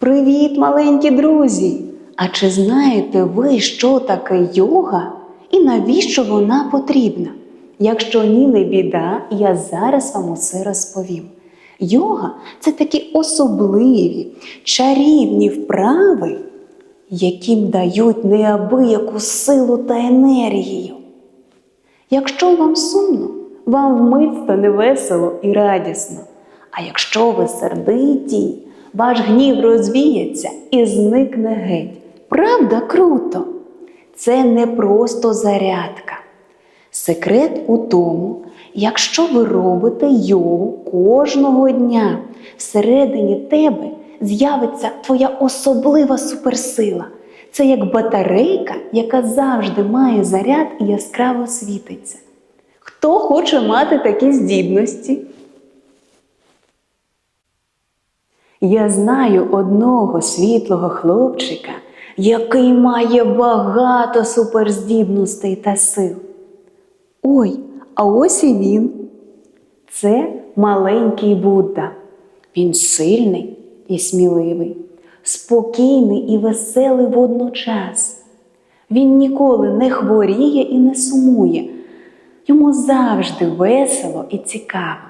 Привіт, маленькі друзі! А чи знаєте ви, що таке йога і навіщо вона потрібна? Якщо ні, не біда, я зараз вам усе розповім. Йога це такі особливі, чарівні вправи, які дають неабияку силу та енергію. Якщо вам сумно, вам вмить стане весело і радісно. А якщо ви сердиті, ваш гнів розвіється і зникне геть. Правда, круто? Це не просто зарядка. Секрет у тому, якщо ви робите йогу кожного дня, всередині тебе з'явиться твоя особлива суперсила. Це як батарейка, яка завжди має заряд і яскраво світиться. Хто хоче мати такі здібності? Я знаю одного світлого хлопчика, який має багато суперздібностей та сил. Ой, а ось і він. Це маленький Будда. Він сильний і сміливий, спокійний і веселий водночас. Він ніколи не хворіє і не сумує. Йому завжди весело і цікаво.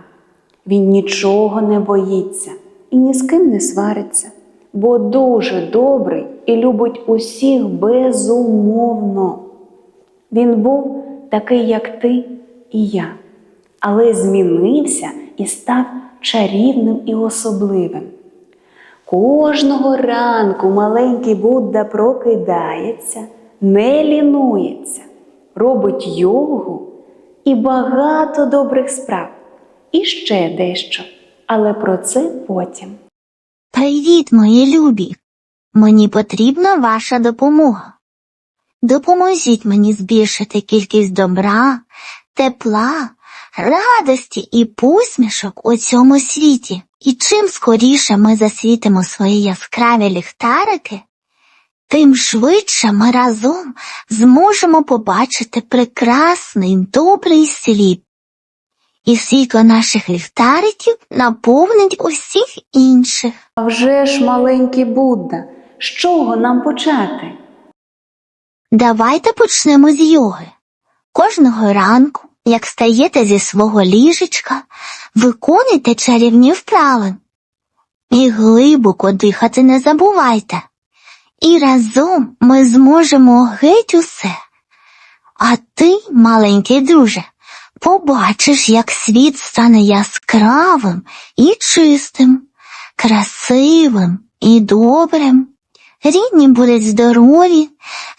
Він нічого не боїться і ні з ким не свариться, бо дуже добрий і любить усіх безумовно. Він був такий, як ти і я, але змінився і став чарівним і особливим. Кожного ранку маленький Будда прокидається, не лінується, робить йогу і багато добрих справ, і ще дещо, але про це потім. Привіт, мої любі! Мені потрібна ваша допомога. Допоможіть мені збільшити кількість добра, тепла, радості і посмішок у цьому світі. І чим скоріше ми засвітимо свої яскраві ліхтарики, тим швидше ми разом зможемо побачити прекрасний добрий світ. І світло наших ліхтариків наповнить усіх інших. А вже ж маленький Будда, з чого нам почати? Давайте почнемо з йоги. Кожного ранку, як стаєте зі свого ліжечка, виконуйте чарівні вправи. І глибоко дихати не забувайте. І разом ми зможемо геть усе. А ти, маленький друже, побачиш, як світ стане яскравим і чистим, красивим і добрим. Рідні будуть здорові,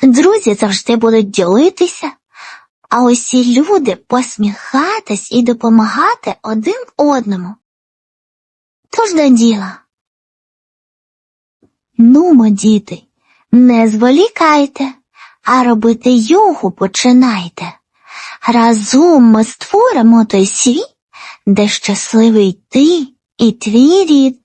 друзі завжди будуть ділитися, а усі люди посміхатись і допомагати один одному. Тож до діла. Нумо, діти, не зволікайте, а робити йогу починайте. Разом ми створимо той світ, де щасливий ти і твій рід.